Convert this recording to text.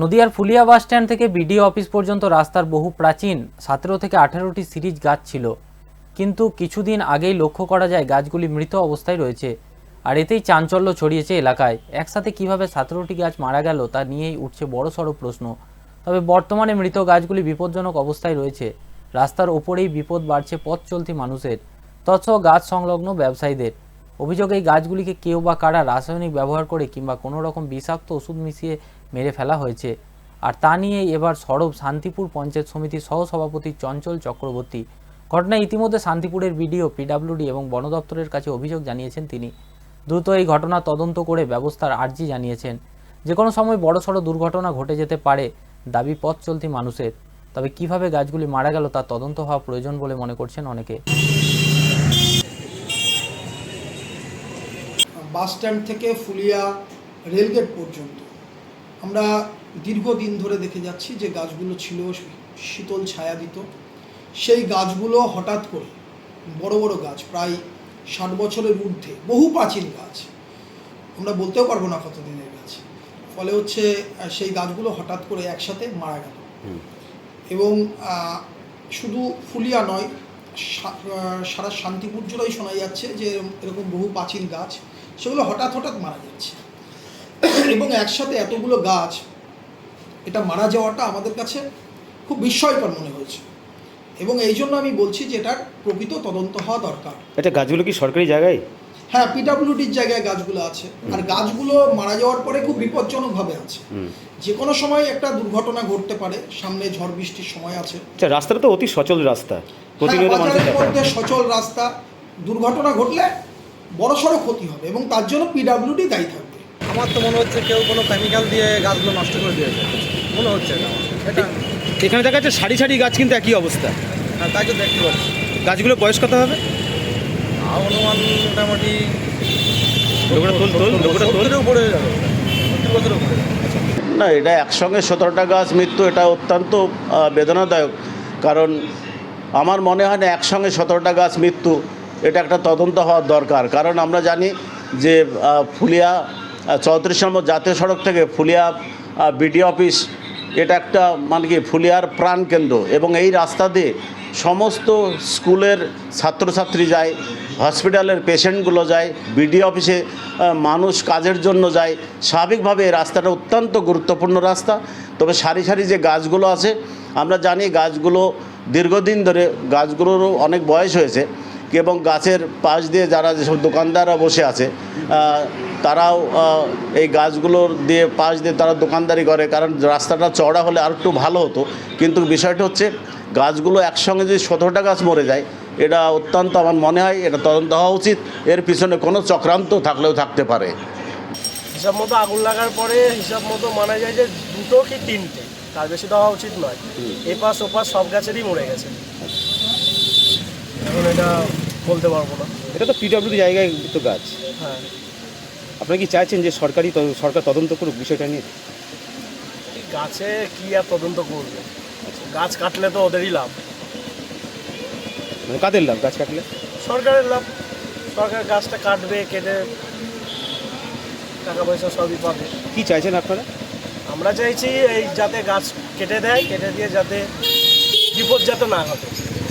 নদিয়ার Phulia bus stand থেকে BDO office পর্যন্ত রাস্তার বহু প্রাচীন সতেরো থেকে আঠেরোটি সিরিজ গাছ ছিল। কিন্তু কিছুদিন আগেই লক্ষ্য করা যায় গাছগুলি মৃত অবস্থায় রয়েছে। আর এতেই চাঞ্চল্য ছড়িয়েছে এলাকায়। একসাথে কীভাবে সতেরোটি গাছ মারা গেল তা নিয়েই উঠছে বড়সড় প্রশ্ন। তবে বর্তমানে মৃত গাছগুলি বিপজ্জনক অবস্থায় রয়েছে। রাস্তার ওপরেই বিপদ বাড়ছে পথ চলতি মানুষের। তৎসহ গাছ সংলগ্ন ব্যবসায়ীদের। অভিযোগ এই গাছগুলিকে কেউ বা কারা রাসায়নিক ব্যবহার করে কিংবা কোনো রকম বিষাক্ত ওষুধ মিশিয়ে মেরে ফেলা হয়েছে। আর তা নিয়েই এবার সরব শান্তিপুর পঞ্চায়েত সমিতির সহসভাপতি চঞ্চল চক্রবর্তী। ঘটনায় ইতিমধ্যে শান্তিপুরের বিডিও, পিডাব্লিউডি এবং বন দপ্তরের কাছে অভিযোগ জানিয়েছেন তিনি। দ্রুত এই ঘটনা তদন্ত করে ব্যবস্থার আর্জি জানিয়েছেন। যে কোনো সময় বড়সড় দুর্ঘটনা ঘটে যেতে পারে, দাবি পথ চলতি মানুষের। তবে কীভাবে গাছগুলি মারা গেল তা তদন্ত হওয়া প্রয়োজন বলে মনে করছেন অনেকে। বাস স্ট্যান্ড থেকে ফুলিয়া রেলগেট পর্যন্ত। আমরা দীর্ঘদিন ধরে দেখে যাচ্ছি যে গাছগুলো ছিল শীতল ছায়া দিত সেই গাছগুলো হঠাৎ করে বড় বড় গাছ প্রায় ষাট বছরের ঊর্ধ্বে বহু প্রাচীন গাছ। আমরা বলতেও পারব না কতদিনের গাছ। ফলে হচ্ছে সেই গাছগুলো হঠাৎ করে একসাথে মারা গেল। এবং শুধু ফুলিয়া নয় সারা শান্তিপুর জুড়েই শোনা যাচ্ছে যে এরকম বহু প্রাচীন গাছ, সেগুলো হঠাৎ হঠাৎ মারা যাচ্ছে। এবং একসাথে এতগুলো গাছ, এটা মারা যাওয়াটা আমাদের কাছে খুব বিস্ময়কর মনে হয়েছে। এবং এই জন্য আমি বলছি যে এটার প্রকৃত তদন্ত হওয়া দরকার। এটা গাছগুলো কি সরকারি জায়গায়? হ্যাঁ পিডাব্লিউডির জায়গায় গাছগুলো আছে। আর গাছগুলো মারা যাওয়ার পরে খুব বিপজ্জনকভাবে আছে। যে কোনো সময় একটা দুর্ঘটনা ঘটতে পারে সামনে ঝড় বৃষ্টির সময় আছে। আচ্ছা রাস্তাটা তো অতি সচল রাস্তা। হ্যাঁ, মধ্যে সচল রাস্তা। দুর্ঘটনা ঘটলে বড়সড় ক্ষতি হবে এবং তার জন্য পিডাব্লিউডি দায়ী থাকবে। আমার তো মনে হচ্ছে কেউ কোনো কেমিক্যাল দিয়ে গাছগুলো নষ্ট করে দিয়েছে মনে হচ্ছে এটা এখানে দেখা যাচ্ছে সারি সারি গাছ কিন্তু একই অবস্থা। হ্যাঁ তাই তো দেখতে পাচ্ছি। গাছগুলো বয়স কত হবে? অনুমান মোটামুটি সত্তরের উপরে সত্তর বছরের উপরে। না এটা একসঙ্গে সতেরোটা গাছ মৃত্যু এটা অত্যন্ত বেদনাদায়ক। কারণ আমার মনে হয় না একসঙ্গে সতেরোটা গাছ মৃত্যু এটা একটা তদন্ত হওয়ার দরকার। কারণ আমরা জানি যে ফুলিয়া চৌত্রিশ নম্বর জাতীয় সড়ক থেকে ফুলিয়া বিডি অফিস এটা একটা মানে কি ফুলিয়ার প্রাণকেন্দ্র। এবং এই রাস্তা দিয়ে সমস্ত স্কুলের ছাত্রছাত্রী যায়, হসপিটালের পেশেন্টগুলো যায় বিডি অফিসে মানুষ কাজের জন্য যায়। স্বাভাবিকভাবে এই রাস্তাটা অত্যন্ত গুরুত্বপূর্ণ রাস্তা। তবে সারি সারি যে গাছগুলো আছে, আমরা জানি গাছগুলো দীর্ঘদিন ধরে, গাছগুলোরও অনেক বয়স হয়েছে এবং গাছের পাশ দিয়ে যারা যেসব দোকানদাররা বসে আছে তারাও এই গাছগুলোর দিয়ে পাশ দিয়ে তারা দোকানদারি করে কারণ রাস্তাটা চওড়া হলে আর একটু ভালো হতো। কিন্তু বিষয়টা হচ্ছে গাছগুলো একসঙ্গে যদি সতেরোটা গাছ মরে যায় এটা অত্যন্ত আমার মনে হয় এটা তদন্ত হওয়া উচিত। এর পিছনে কোনো চক্রান্ত থাকলেও থাকতে পারে। হিসাব মতো আগুন লাগার পরে হিসাব মতো মানা যায় যে দুটো কি তিনটে তার বেশি দেওয়া উচিত নয়। এপাশ ওপাশ সব গাছেরই মরে গেছে। এখন এটা বলতে পারব না। এটা তো পিডব্লিউডি জায়গায় তো গাছ। হ্যাঁ। আপনারা কি চাইছেন যে সরকারি সরকার তদন্ত করুক বিষয়টা নিয়ে? গাছে কি আর তদন্ত করবে? গাছ কাটলে তো ওদেরই লাভ। মানে কাদের লাভ গাছ কাটলে? সরকারের লাভ। সরকার গাছটা কাটবে কেটে টাকা পয়সা সবই পাবে। কি চাইছেন আপনারা? আমরা চাইছি এই যাতে গাছ কেটে দেয় কেটে দিয়ে যাতে বিপদ যাতে না ঘটে।